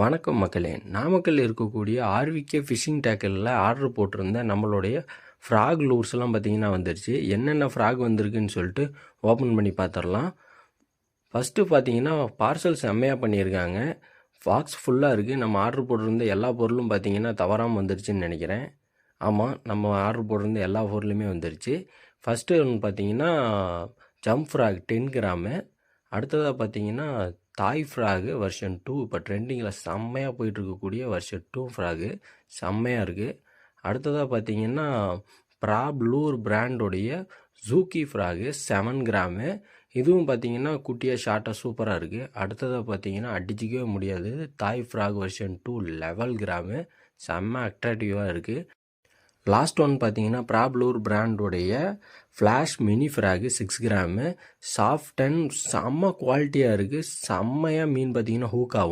வணக்கம் மக்களே. நாமக்கல் இருக்கக்கூடிய ஆர்விகே ஃபிஷிங் டேக்கலில் ஆர்டர் போட்டிருந்த நம்மளுடைய ஃப்ராக் லூர்ஸ்லாம் பார்த்தீங்கன்னா வந்துருச்சு. என்னென்ன ஃப்ராக் வந்திருக்குன்னு சொல்லிட்டு ஓப்பன் பண்ணி பார்த்துடலாம். ஃபஸ்ட்டு பார்த்தீங்கன்னா பார்சல் செம்மையாக பண்ணியிருக்காங்க. பாக்ஸ் ஃபுல்லாக இருக்குது நம்ம ஆர்டர் போட்டிருந்த எல்லா பொருளும் பார்த்தீங்கன்னா தவறாமல் வந்துருச்சுன்னு நினைக்கிறேன். ஆமாம் நம்ம ஆர்டர் போட்டிருந்த எல்லா பொருளுமே வந்துருச்சு. ஃபஸ்ட்டு ஒன்று பார்த்தீங்கன்னா ஜம்ப் ஃப்ராக் டென் கிராமு அடுத்ததாக பார்த்தீங்கன்னா தாய் ஃப்ராகு வெர்ஷன் டூ இப்போ ட்ரெண்டிங்கில் செம்மையாக போயிட்டு இருக்கக்கூடிய வெர்ஷன் டூ ஃப்ராகு செம்மையாக இருக்குது அடுத்ததாக பார்த்தீங்கன்னா ப்ராப்ளூர் பிராண்டோடைய ஜூக்கி ஃப்ராகு செவன் கிராமு இதுவும் பார்த்தீங்கன்னா குட்டியாக ஷார்ட்டாக சூப்பராக இருக்குது அடுத்ததாக பார்த்தீங்கன்னா அடிச்சிக்கவே முடியாது. தாய் ஃப்ராக் வெர்ஷன் டூ லெவல் கிராமு செம்ம அட்ராக்டிவாக இருக்குது லாஸ்ட் ஒன் பார்த்தீங்கன்னா ப்ராப்ளூர் பிராண்டுடைய ஃப்ளாஷ் மினி ஃப்ராகு சிக்ஸ் கிராமு சாஃப்ட் அண்ட் செம்ம குவாலிட்டியாக இருக்குது செம்மையாக மீன் பார்த்தீங்கன்னா ஹூக் ஆகும்.